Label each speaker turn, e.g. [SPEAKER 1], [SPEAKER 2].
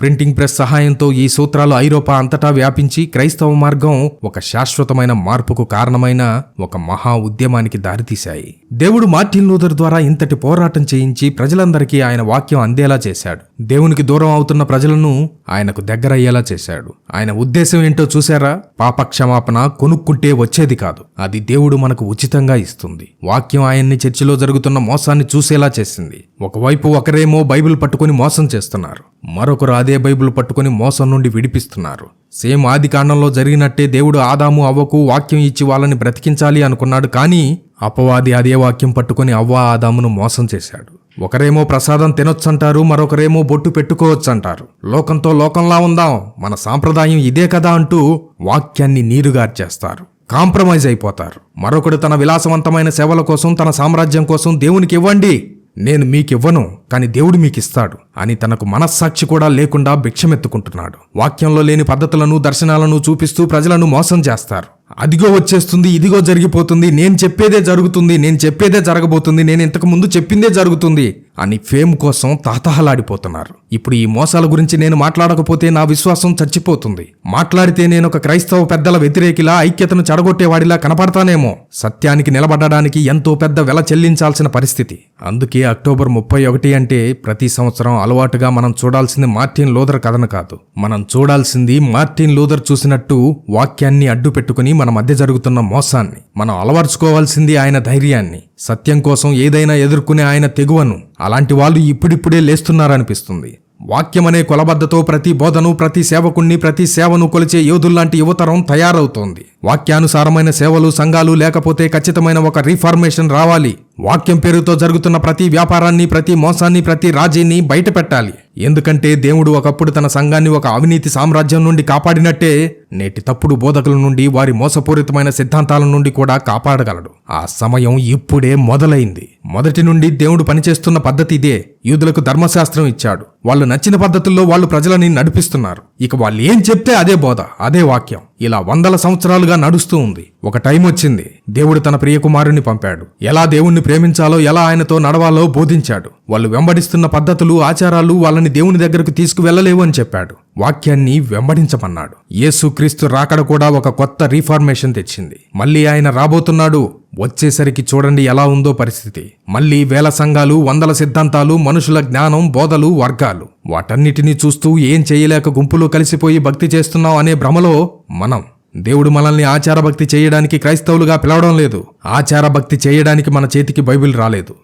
[SPEAKER 1] Printing press సహాయంతో ఈ సూత్రాలు ఐరోపా అంతటా వ్యాపించి క్రైస్తవ మార్గం ఒక శాశ్వతమైన మార్పుకు కారణమైన ఒక మహా ఉద్యమానికి దారితీశాయి. దేవుడు మార్టిన్ లూథర్ ద్వారా ఇంతటి పోరాటం చేయించి ప్రజలందరికీ ఆయన వాక్యం అందేలా చేశాడు. దేవునికి దూరం అవుతున్న ప్రజలను ఆయనకు దగ్గరయ్యేలా చేశాడు. ఆయన ఉద్దేశం ఏంటో చూశారా? పాపక్షమాపణ కొనుక్కుంటే వచ్చేది కాదు. అది దేవుడు మనకు ఉచితంగా ఇస్తుంది. వాక్యం ఆయన్ని చర్చిలో జరుగుతున్న మోసాన్ని చూసేలా చేసింది. ఒకవైపు ఒకరేమో బైబిల్ పట్టుకుని మోసం చేస్తున్నారు. మరొకరు అదే బైబిల్ పట్టుకుని మోసం నుండి విడిపిస్తున్నారు. సేమ్ ఆది కాండంలో జరిగినట్టే దేవుడు ఆదాము అవ్వకు వాక్యం ఇచ్చి వాళ్ళని బ్రతికించాలి అనుకున్నాడు కానీ అపవాది అదే వాక్యం పట్టుకుని అవ్వ ఆదామును మోసం చేశాడు. ఒకరేమో ప్రసాదం తినొచ్చంటారు మరొకరేమో బొట్టు పెట్టుకోవచ్చంటారు. లోకంతో లోకంలా ఉందాం మన సాంప్రదాయం ఇదే కదా అంటూ వాక్యాన్ని నీరుగార్చేస్తారు. కాంప్రమైజ్ అయిపోతారు. మరొకడు తన విలాసవంతమైన సేవల కోసం తన సామ్రాజ్యం కోసం దేవునికి ఇవ్వండి. నేను మీకివ్వను కానీ దేవుడు మీకిస్తాడు. అని తనకు మనస్సాక్షి కూడా లేకుండా భిక్షమెత్తుకుంటున్నాడు. వాక్యంలో లేని పద్ధతులను దర్శనాలను చూపిస్తూ ప్రజలను మోసం చేస్తారు. అదిగో వచ్చేస్తుంది ఇదిగో జరిగిపోతుంది నేను చెప్పేదే జరుగుతుంది నేను చెప్పేదే జరగబోతుంది నేను ఇంతకు ముందు చెప్పిందే జరుగుతుంది. అని ఫేమ్ కోసం తాతహలాడిపోతున్నారు. ఇప్పుడు ఈ మోసాల గురించి నేను మాట్లాడకపోతే నా విశ్వాసం చచ్చిపోతుంది. మాట్లాడితే నేను ఒక క్రైస్తవ పెద్దల వ్యతిరేకిలా ఐక్యతను చెడగొట్టేవాడిలా కనపడతానేమో. సత్యానికి నిలబడడానికి ఎంతో పెద్ద వెల చెల్లించాల్సిన పరిస్థితి. అందుకే అక్టోబర్ ముప్పై ఒకటి అంటే ప్రతి సంవత్సరం అలవాటుగా మనం చూడాల్సింది మార్టిన్ లూథర్ కథను కాదు. మనం చూడాల్సింది మార్టిన్ లూథర్ చూసినట్టు వాక్యాన్ని అడ్డు పెట్టుకుని మన మధ్య జరుగుతున్న మోసాన్ని. మనం అలవర్చుకోవాల్సింది ఆయన ధైర్యాన్ని. సత్యం కోసం ఏదైనా ఎదుర్కొనే ఆయన తెగువను. అలాంటి వాళ్ళు ఇప్పుడిప్పుడే లేస్తున్నారనిపిస్తుంది. వాక్యమనే కొలబద్దతో ప్రతి బోధను ప్రతి సేవకుణ్ణి ప్రతి సేవను కొలిచే యోధుల్లాంటి యువతరం తయారవుతోంది. వాక్యానుసారమైన సేవలు సంఘాలు లేకపోతే ఖచ్చితమైన ఒక రీఫార్మేషన్ రావాలి. వాక్యం పేరుతో జరుగుతున్న ప్రతి వ్యాపారాన్ని ప్రతి మోసాన్ని ప్రతి రాజీని బయట పెట్టాలి ఎందుకంటే దేవుడు ఒకప్పుడు తన సంఘాన్ని ఒక అవినీతి సామ్రాజ్యం నుండి కాపాడినట్టే నేటి తప్పుడు బోధకుల నుండి వారి మోసపూరితమైన సిద్ధాంతాల నుండి కూడా కాపాడగలడు. ఆ సమయం ఇప్పుడే మొదలైంది. మొదటి నుండి దేవుడు పనిచేస్తున్న పద్ధతి ఇదే. యూదులకు ధర్మశాస్త్రం ఇచ్చాడు. వాళ్ళు నచ్చిన పద్ధతుల్లో వాళ్ళు ప్రజలని నడిపిస్తున్నారు. ఇక వాళ్ళు ఏం చెప్తే అదే బోధ అదే వాక్యం. ఇలా వందల సంవత్సరాలుగా నడుస్తూ ఉంది. ఒక టైం వచ్చింది. దేవుడు తన ప్రియకుమారుణ్ణి పంపాడు. ఎలా దేవుణ్ణి ప్రేమించాలో ఎలా ఆయనతో నడవాలో బోధించాడు. వాళ్ళు వెంబడిస్తున్న పద్ధతులు ఆచారాలు వాళ్ళని దేవుని దగ్గరకు తీసుకువెళ్ళలేవు అని చెప్పాడు. వాక్యాన్ని వెంబడించమన్నాడు. యేసుక్రీస్తు రాకడ కూడా ఒక కొత్త రీఫార్మేషన్ తెచ్చింది. మళ్ళీ ఆయన రాబోతున్నాడు. వచ్చేసరికి చూడండి ఎలా ఉందో పరిస్థితి. మళ్ళీ వేల సంఘాలు వందల సిద్ధాంతాలు మనుషుల జ్ఞానం బోధలు వర్గాలు. వాటన్నిటినీ చూస్తూ ఏం చేయలేక గుంపులో కలిసిపోయి భక్తి చేస్తున్నాం అనే భ్రమలో మనం దేవుడు మనల్ని ఆచార భక్తి చేయడానికి క్రైస్తవులుగా పిలవడం లేదు. ఆచార భక్తి చేయడానికి మన చేతికి బైబిల్ రాలేదు.